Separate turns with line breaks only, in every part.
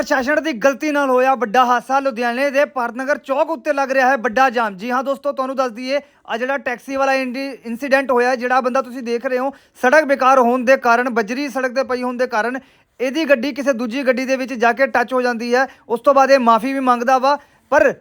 ਪ੍ਰਸ਼ਾਸਨ ਦੀ ਗਲਤੀ ਨਾਲ ਹੋਇਆ ਵੱਡਾ ਹਾਦਸਾ ਲੁਧਿਆਣੇ ਦੇ ਭਾਰਤਨਗਰ ਚੌਕ ਉੱਤੇ ਲੱਗ ਰਿਹਾ ਹੈ ਵੱਡਾ ਜਾਮ। ਜੀ ਹਾਂ ਦੋਸਤੋ, ਤੁਹਾਨੂੰ ਦੱਸ ਦਈਏ ਆ ਜਿਹੜਾ ਟੈਕਸੀ ਵਾਲਾ ਇਨਸੀਡੈਂਟ ਹੋਇਆ, ਜਿਹੜਾ ਬੰਦਾ ਤੁਸੀਂ ਦੇਖ ਰਹੇ ਹੋ, ਸੜਕ ਬੇਕਾਰ ਹੋਣ ਦੇ ਕਾਰਨ, ਬੱਜਰੀ ਸੜਕ ਤੇ ਪਈ ਹੋਣ ਦੇ ਕਾਰਨ, ਇਹਦੀ ਗੱਡੀ ਕਿਸੇ ਦੂਜੀ ਗੱਡੀ ਦੇ ਵਿੱਚ ਜਾ ਕੇ ਟੱਚ ਹੋ ਜਾਂਦੀ ਹੈ। ਉਸ ਤੋਂ ਬਾਅਦ ਇਹ ਮਾਫੀ ਵੀ ਮੰਗਦਾ ਵਾ, ਪਰ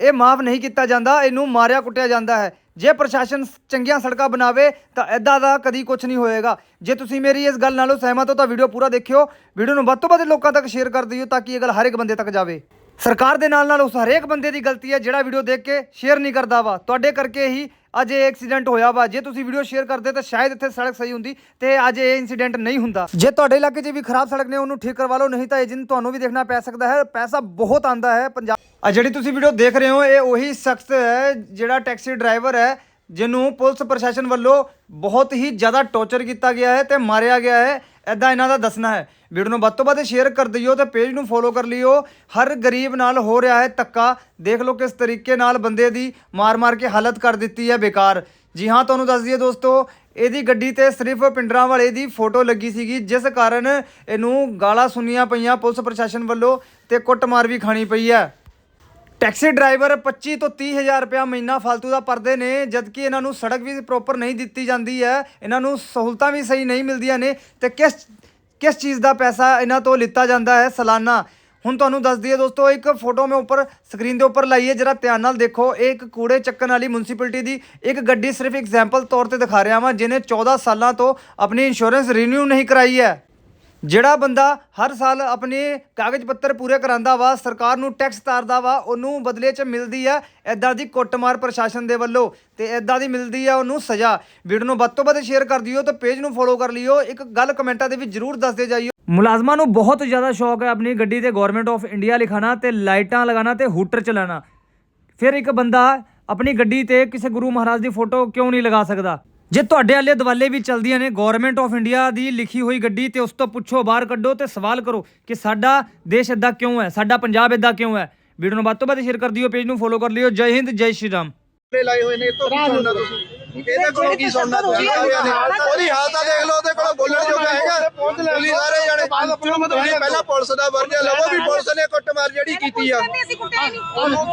ਇਹ ਮਾਫ ਨਹੀਂ ਕੀਤਾ ਜਾਂਦਾ, ਇਹਨੂੰ ਮਾਰਿਆ ਕੁੱਟਿਆ ਜਾਂਦਾ ਹੈ। ਜੇ ਪ੍ਰਸ਼ਾਸਨ ਚੰਗੀਆਂ ਸੜਕਾਂ ਬਣਾਵੇ ਤਾਂ ਐਦਾਂ ਦਾ ਕਦੀ ਕੁਝ ਨਹੀਂ ਹੋਏਗਾ। ਜੇ ਤੁਸੀਂ ਮੇਰੀ ਇਸ ਗੱਲ ਨਾਲੋਂ ਸਹਿਮਤ ਹੋ ਤਾਂ ਵੀਡੀਓ ਪੂਰਾ ਦੇਖਿਓ। ਵੀਡੀਓ ਨੂੰ ਵੱਧ ਤੋਂ ਵੱਧ ਲੋਕਾਂ ਤੱਕ ਸ਼ੇਅਰ ਕਰ ਦਿਓ ਤਾਂ ਕਿ ਇਹ ਗੱਲ ਹਰ ਇੱਕ ਬੰਦੇ ਤੱਕ ਜਾਵੇ। ਸਰਕਾਰ ਦੇ ਨਾਲ ਨਾਲ ਉਸ ਹਰੇਕ ਬੰਦੇ ਦੀ ਗਲਤੀ ਹੈ ਜਿਹੜਾ ਵੀਡੀਓ ਦੇਖ ਕੇ ਸ਼ੇਅਰ ਨਹੀਂ ਕਰਦਾ ਵਾ। ਤੁਹਾਡੇ ਕਰਕੇ ਹੀ ਅੱਜ ਇਹ ਐਕਸੀਡੈਂਟ ਹੋਇਆ ਵਾ। ਜੇ ਤੁਸੀਂ ਵੀਡੀਓ ਸ਼ੇਅਰ ਕਰਦੇ ਤਾਂ ਸ਼ਾਇਦ ਇੱਥੇ ਸੜਕ ਸਹੀ ਹੁੰਦੀ ਤੇ ਅੱਜ ਇਹ ਇਨਸੀਡੈਂਟ ਨਹੀਂ ਹੁੰਦਾ। ਜੇ ਤੁਹਾਡੇ ਇਲਾਕੇ 'ਚ ਵੀ ਖਰਾਬ ਸੜਕ ਨੇ, ਉਹਨੂੰ ਠੀਕ ਕਰਵਾ ਲਓ, ਨਹੀਂ ਤਾਂ ਇਹ ਜਿੰਨ ਤੁਹਾਨੂੰ ਵੀ ਦੇਖਣਾ ਪੈ ਸਕਦਾ ਹੈ। ਪੈਸਾ ਬਹੁਤ ਆਂਦਾ ਹੈ ਪੰਜਾਬ ਆ ਜਿਹੜੀ ਤੁਸੀਂ ਵੀਡੀਓ ਦੇਖ ਰਹੇ ਹੋ, ਇਹ ਉਹੀ ਸ਼ਖਸ ਹੈ ਜਿਹੜਾ ਟੈਕਸੀ ਡਰਾਈਵਰ ਹੈ, ਜਿਹਨੂੰ ਪੁਲਿਸ ਪ੍ਰਸ਼ਾਸਨ ਵੱਲੋਂ ਬਹੁਤ ਹੀ ਜ਼ਿਆਦਾ ਟੌਰਚਰ ਕੀਤਾ ਗਿਆ ਹੈ ਤੇ ਮਾਰਿਆ ਗਿਆ ਹੈ। ਐਦਾਂ ਇਹਨਾਂ ਦਾ ਦੱਸਣਾ ਹੈ। ਵੀਡੀਓ ਨੂੰ ਵੱਧ ਤੋਂ ਵੱਧ ਸ਼ੇਅਰ ਕਰ ਦਿਓ ਤੇ ਪੇਜ ਨੂੰ ਫੋਲੋ ਕਰ ਲਿਓ। ਹਰ ਗਰੀਬ ਨਾਲ ਹੋ ਰਿਹਾ ਹੈ ਧੱਕਾ। ਦੇਖ ਲਓ ਕਿਸ ਤਰੀਕੇ ਨਾਲ ਬੰਦੇ ਦੀ ਮਾਰ-ਮਾਰ ਕੇ ਹਾਲਤ ਕਰ ਦਿੱਤੀ ਹੈ ਬੇਕਾਰ। ਜੀ ਹਾਂ, ਤੁਹਾਨੂੰ ਦੱਸ ਦਈਏ ਦੋਸਤੋ, ਇਹਦੀ ਗੱਡੀ ਤੇ ਸਿਰਫ ਪਿੰਡਰਾਂ ਵਾਲੇ ਦੀ ਫੋਟੋ ਲੱਗੀ ਸੀਗੀ, ਜਿਸ ਕਾਰਨ ਇਹਨੂੰ ਗਾਲਾਂ ਸੁਣੀਆਂ ਪਈਆਂ ਪੁਲਿਸ ਪ੍ਰਸ਼ਾਸਨ ਵੱਲੋਂ ਤੇ ਕੁੱਟਮਾਰ ਵੀ ਖਾਣੀ ਪਈ ਹੈ। ਟੈਕਸੀ ਡਰਾਈਵਰ 25 ਤੋਂ 30 ਹਜ਼ਾਰ ਰੁਪਇਆ ਮਹੀਨਾ ਫालतू ਦਾ ਪਰਦੇ ਨੇ, ਜਦਕਿ ਇਹਨਾਂ ਨੂੰ ਸੜਕ ਵੀ ਪ੍ਰੋਪਰ ਨਹੀਂ ਦਿੱਤੀ ਜਾਂਦੀ ਹੈ। ਇਹਨਾਂ ਨੂੰ ਸਹੂਲਤਾਂ ਵੀ ਸਹੀ ਨਹੀਂ ਮਿਲਦੀਆਂ ਨੇ ਤੇ ਕਿਸ ਕਿਸ ਚੀਜ਼ ਦਾ ਪੈਸਾ ਇਹਨਾਂ ਤੋਂ ਲਿੱਤਾ ਜਾਂਦਾ ਹੈ? ਸਾਲਾਨਾ। ਹੁਣ ਤੁਹਾਨੂੰ ਦੱਸ ਦਈਏ ਦੋਸਤੋ, ਇੱਕ ਫੋਟੋ ਮੈਂ ਉੱਪਰ ਸਕਰੀਨ ਦੇ ਉੱਪਰ ਲਾਈਏ, ਜਰਾ ਧਿਆਨ ਨਾਲ ਦੇਖੋ। ਇਹ ਇੱਕ ਕੂੜੇ ਚੱਕਣ ਵਾਲੀ ਮਿਊਨਿਸਪੈਲਿਟੀ ਦੀ ਇੱਕ ਗੱਡੀ ਸਿਰਫ ਐਗਜ਼ਾਮਪਲ ਤੌਰ ਤੇ ਦਿਖਾ ਰਿਹਾ ਵਾਂ, ਜਿਹਨੇ 14 ਸਾਲਾਂ ਤੋਂ ਆਪਣੀ ਇੰਸ਼ੋਰੈਂਸ ਰੀਨਿਊ ਨਹੀਂ ਕਰਾਈ ਹੈ। ਜਿਹੜਾ ਬੰਦਾ ਹਰ ਸਾਲ ਆਪਣੇ ਕਾਗਜ਼ ਪੱਤਰ ਪੂਰੇ ਕਰਾਂਦਾ ਵਾ, ਸਰਕਾਰ ਨੂੰ ਟੈਕਸ ਤਾਰਦਾ ਵਾ, ਉਹਨੂੰ ਬਦਲੇ 'ਚ ਮਿਲਦੀ ਆ ਐਦਾਂ ਦੀ ਕੁੱਟਮਾਰ ਪ੍ਰਸ਼ਾਸਨ ਦੇ ਵੱਲੋਂ ਤੇ ਐਦਾਂ ਦੀ ਮਿਲਦੀ ਆ ਉਹਨੂੰ ਸਜ਼ਾ। ਵੀਡੀਓ ਨੂੰ ਵੱਧ ਤੋਂ ਵੱਧ ਸ਼ੇਅਰ ਕਰ ਦਿਓ ਤੇ ਪੇਜ ਨੂੰ ਫੋਲੋ ਕਰ ਲਿਓ। ਇੱਕ ਗੱਲ ਕਮੈਂਟਾਂ ਦੇ ਵਿੱਚ ਜਰੂਰ ਦੱਸਦੇ ਜਾਈਓ। ਮੁਲਾਜ਼ਮਾਂ ਨੂੰ ਬਹੁਤ ਜ਼ਿਆਦਾ ਸ਼ੌਕ ਹੈ ਆਪਣੀ ਗੱਡੀ ਤੇ ਗਵਰਨਮੈਂਟ ਆਫ ਇੰਡੀਆ ਲਿਖਾਣਾ ਤੇ ਲਾਈਟਾਂ ਲਗਾਉਣਾ ਤੇ ਹੂਟਰ ਚਲਾਉਣਾ ਫਿਰ ਇੱਕ ਬੰਦਾ ਆਪਣੀ ਗੱਡੀ ਤੇ ਕਿਸੇ ਗੁਰੂ ਮਹਾਰਾਜ ਦੀ ਫੋਟੋ ਕਿਉਂ ਨਹੀਂ ਲਗਾ ਸਕਦਾ? ਜੇ ਤੁਹਾਡੇ ਵਾਲੇ ਦਵਾਲੇ ਵੀ ਚਲਦੀਆਂ ਨੇ ਗਵਰਨਮੈਂਟ ਆਫ ਇੰਡੀਆ ਦੀ ਲਿਖੀ ਹੋਈ ਗੱਡੀ ਤੇ ਉਸ ਤੋਂ ਪੁੱਛੋ ਬਾਹਰ ਕੱਢੋ ਤੇ ਸਵਾਲ ਕਰੋ ਕਿ ਸਾਡਾ ਦੇਸ਼ ਇਦਾਂ ਕਿਉਂ ਹੈ ਸਾਡਾ ਪੰਜਾਬ ਇਦਾਂ ਕਿਉਂ ਹੈ। ਵੀਡੀਓ ਨੂੰ ਵੱਧ ਤੋਂ ਵੱਧ ਸ਼ੇਅਰ ਕਰ ਦਿਓ ਪੇਜ ਨੂੰ ਫੋਲੋ ਕਰ ਲਿਓ। ਜੈ ਹਿੰਦ ਜੈ ਸ਼੍ਰੀ ਰਾਮ।
ਲਾਏ ਹੋਏ ਨੇ ਇਹ ਤੋਂ ਕੀ ਸੁਣਨਾ ਤੁਸੀਂ? ਇਹਦੇ ਕੋਲੋਂ ਕੀ ਸੁਣਨਾ ਤੁਸੀਂ ਉਹਦੀ ਹਾਲਤ ਆ ਦੇਖ ਲਓ ਉਹਦੇ ਕੋਲ ਬੋਲਣ ਜੋਗਾ ਹੈਗਾ। ਪੁਲਿਸ ਸਾਰੇ ਜਾਣੇ ਤੁਸੀਂ ਪਹਿਲਾਂ ਪੁਲਿਸ ਦਾ ਵਰਜਾ ਲਵੋ ਵੀ ਪੁਲਿਸ ਨੇ ਕੁੱਟਮਾਰ ਜਿਹੜੀ ਕੀਤੀ ਆ। ਚਲੋ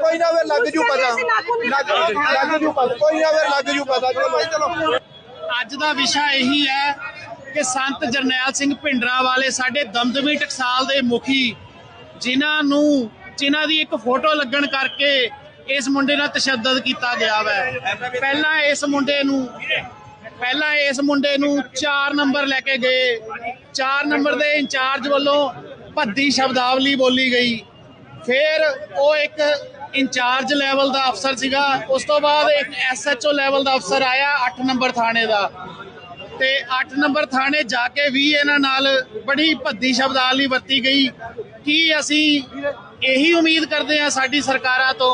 ਕੋਈ ਨਾ ਵੇ ਲੱਗ ਜੂ ਪਤਾ। ਲੱਗ ਲੱਗ ਜੂ ਪਤਾ। ਕੋਈ ਨਾ ਵੇ ਲੱਗ ਜੂ ਪਤਾ। ਚਲੋ ਚਲੋ।
ਅੱਜ ਦਾ ਵਿਸ਼ਾ ਇਹੀ ਹੈ ਕਿ ਸੰਤ ਜਰਨੈਲ ਸਿੰਘ ਭਿੰਡਰਾ ਵਾਲੇ ਸਾਡੇ ਦਮਦਮੀ ਟਕਸਾਲ ਦੇ ਮੁਖੀ ਜਿਨ੍ਹਾਂ ਨੂੰ ਜਿਨ੍ਹਾਂ ਦੀ ਇੱਕ ਫੋਟੋ ਲੱਗਣ ਕਰਕੇ ਇਸ ਮੁੰਡੇ ਨਾਲ ਤਸ਼ੱਦਦ ਕੀਤਾ ਗਿਆ ਵੈ। ਪਹਿਲਾਂ ਇਸ ਮੁੰਡੇ ਨੂੰ, ਪਹਿਲਾਂ ਇਸ ਮੁੰਡੇ ਨੂੰ 4 ਨੰਬਰ ਲੈ ਕੇ ਗਏ। 4 ਨੰਬਰ ਦੇ ਇੰਚਾਰਜ ਵੱਲੋਂ ਭੱਦੀ ਸ਼ਬਦਾਵਲੀ ਬੋਲੀ ਗਈ। ਫਿਰ ਉਹ ਇੱਕ ਇੰਚਾਰਜ ਲੈਵਲ ਦਾ ਅਫਸਰ ਸੀਗਾ। ਉਸ ਤੋਂ ਬਾਅਦ ਇੱਕ ਐਸਐਚਓ ਲੈਵਲ ਦਾ ਅਫਸਰ ਆਇਆ 8 ਨੰਬਰ ਥਾਣੇ ਦਾ। ਤੇ 8 ਨੰਬਰ ਥਾਣੇ ਜਾ ਕੇ ਵੀ ਇਹਨਾਂ ਨਾਲ ਬੜੀ ਭੱਦੀ ਸ਼ਬਦਾਵਲੀ ਵਰਤੀ ਗਈ। ਕੀ ਅਸੀਂ ਇਹੀ ਉਮੀਦ ਕਰਦੇ ਹਾਂ ਸਾਡੀ ਸਰਕਾਰਾਂ ਤੋਂ?